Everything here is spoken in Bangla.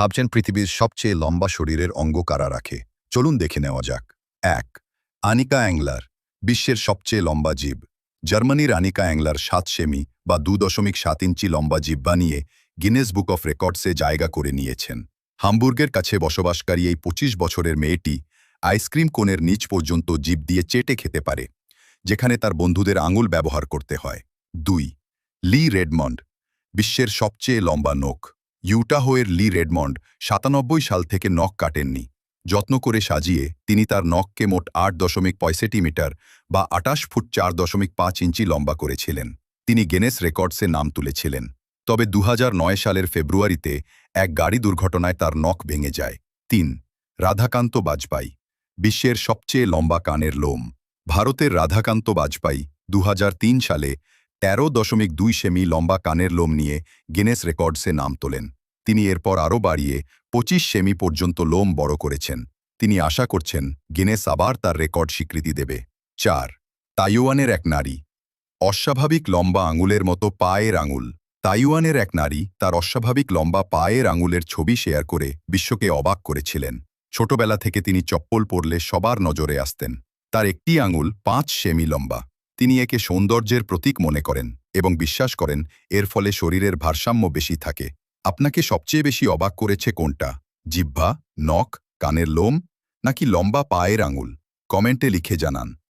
ভাবছেন পৃথিবীর সবচেয়ে লম্বা শরীরের অঙ্গ কারা রাখে? চলুন দেখে নেওয়া যাক। এক, আনিকা অ্যাংলার, বিশ্বের সবচেয়ে লম্বা জীব। জার্মানির আনিকা অ্যাংলার সাত সেমি বা দু দশমিক সাত ইঞ্চি লম্বা জীব বানিয়ে গিনেস বুক অফ রেকর্ডসে জায়গা করে নিয়েছেন। হামবুর্গের কাছে বসবাসকারী এই ২৫ বছরের মেয়েটি আইসক্রিম কোণের নিচ পর্যন্ত জীব দিয়ে চেটে খেতে পারে, যেখানে তার বন্ধুদের আঙুল ব্যবহার করতে হয়। দুই, লি রেডমন্ড, বিশ্বের সবচেয়ে লম্বা নখ। ইউটাহোয়ের লি রেডমন্ড সাতানব্বই সাল থেকে নখ কাটেননি। যত্ন করে সাজিয়ে তিনি তার নখকে মোট আট দশমিক পঁয়ষট্টি মিটার বা আটাশ ফুট চার দশমিক পাঁচ ইঞ্চি লম্বা করেছিলেন। তিনি গেনেস রেকর্ডসে নাম তুলেছিলেন। তবে দুহাজার নয় সালের ফেব্রুয়ারিতে এক গাড়ি দুর্ঘটনায় তার নখ ভেঙে যায়। তিন, রাধাকান্ত বাজপাই বিশ্বের সবচেয়ে লম্বা কানের লোম। ভারতের রাধাকান্ত বাজপাই দু হাজার তিন সালে তেরো দশমিক দুই সেমি লম্বা কানের লোম নিয়ে গিনেস রেকর্ডসে নাম তোলেন। তিনি এরপর আরও বাড়িয়ে পঁচিশ সেমি পর্যন্ত লোম বড় করেছেন। তিনি আশা করছেন গিনেস আবার তার রেকর্ড স্বীকৃতি দেবে। চার, তাইওয়ানের এক নারী। অস্বাভাবিক লম্বা আঙুলের মতো পায়ের আঙুল। তাইওয়ানের এক নারী তার অস্বাভাবিক লম্বা পায়ের আঙুলের ছবি শেয়ার করে বিশ্বকে অবাক করেছিলেন। ছোটবেলা থেকে তিনি চপ্পল পরলে সবার নজরে আসতেন। তার একটি আঙুল পাঁচ সেমি লম্বা। তিনি একে সৌন্দর্যের প্রতীক মনে করেন এবং বিশ্বাস করেন এর ফলে শরীরের ভারসাম্য বেশি থাকে। আপনাকে সবচেয়ে বেশি অবাক করেছে কোনটা? জিহ্বা, নখ, কানের লোম, নাকি লম্বা পায়ের আঙুল? কমেন্টে লিখে জানান।